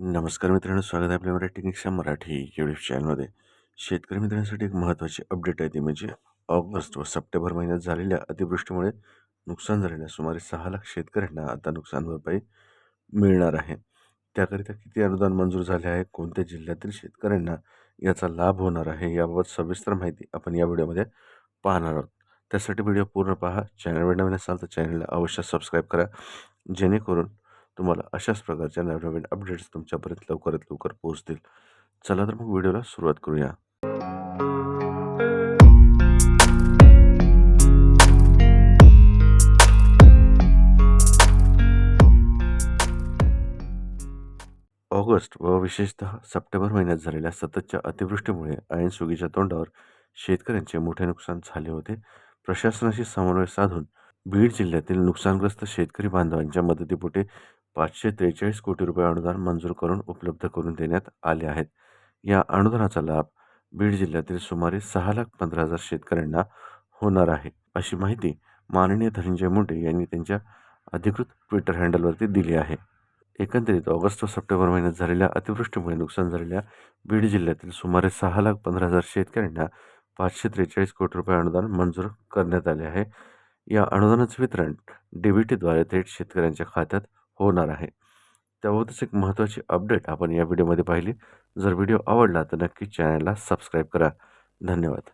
नमस्कार मित्रांनो स्वागत आहे आपल्या मराठी निक्षा मराठी यूट्यूब चॅनलमध्ये शेतकरी मित्रांसाठी एक महत्त्वाची अपडेट आहे ती म्हणजे ऑगस्ट व सप्टेंबर महिन्यात झालेल्या अतिवृष्टीमुळे नुकसान झालेल्या सुमारे सहा लाख शेतकऱ्यांना आता नुकसान भरपाई मिळणार आहे. त्याकरिता किती अनुदान मंजूर झाले आहे? कोणत्या जिल्ह्यातील शेतकऱ्यांना याचा लाभ होणार आहे? याबाबत सविस्तर माहिती आपण या व्हिडिओमध्ये पाहणार आहोत. त्यासाठी व्हिडिओ पूर्ण पहा. चॅनलवर नवीन असाल तर चॅनलला अवश्य सबस्क्राईब करा. जेणेकरून तुम्हाला अशाच प्रकारच्या नवनवीन अपडेट्स तुमच्यापर्यंत लवकरात लवकर पोहोचतील. चला तर मग व्हिडिओला सुरुवात करूया. ऑगस्ट व विशेषतः सप्टेंबर महिन्यात झालेल्या सततच्या अतिवृष्टीमुळे ऐन सुगीच्या तोंडावर शेतकऱ्यांचे मोठे नुकसान झाले होते. प्रशासनाशी समन्वय साधून बीड जिल्ह्यातील नुकसानग्रस्त शेतकरी बांधवांच्या मदतीपुटे पाचशे त्रेचाळीस कोटी रुपये अनुदान मंजूर करून उपलब्ध करून देण्यात आले आहेत. या अनुदानाचा लाभ बीड जिल्ह्यातील सुमारे सहा लाख पंधरा हजार शेतकऱ्यांना होणार आहे. अशी माहिती माननीय धनंजय मुंडे यांनी त्यांच्या अधिकृत ट्विटर हँडलवरती दिली आहे. एकंदरीत ऑगस्ट व सप्टेंबर महिन्यात झालेल्या अतिवृष्टीमुळे नुकसान झालेल्या बीड जिल्ह्यातील सुमारे सहा लाख पंधरा हजार शेतकऱ्यांना पाचशे त्रेचाळीस कोटी रुपये अनुदान मंजूर करण्यात आले आहे. या अनुदानाचे वितरण डीबीटीद्वारे थेट शेतकऱ्यांच्या खात्यात होणार आहे. त्याबाबतच एक महत्त्वाची अपडेट आपण या व्हिडिओमध्ये पाहिली. जर व्हिडिओ आवडला तर नक्की चॅनलला सबस्क्राईब करा. धन्यवाद.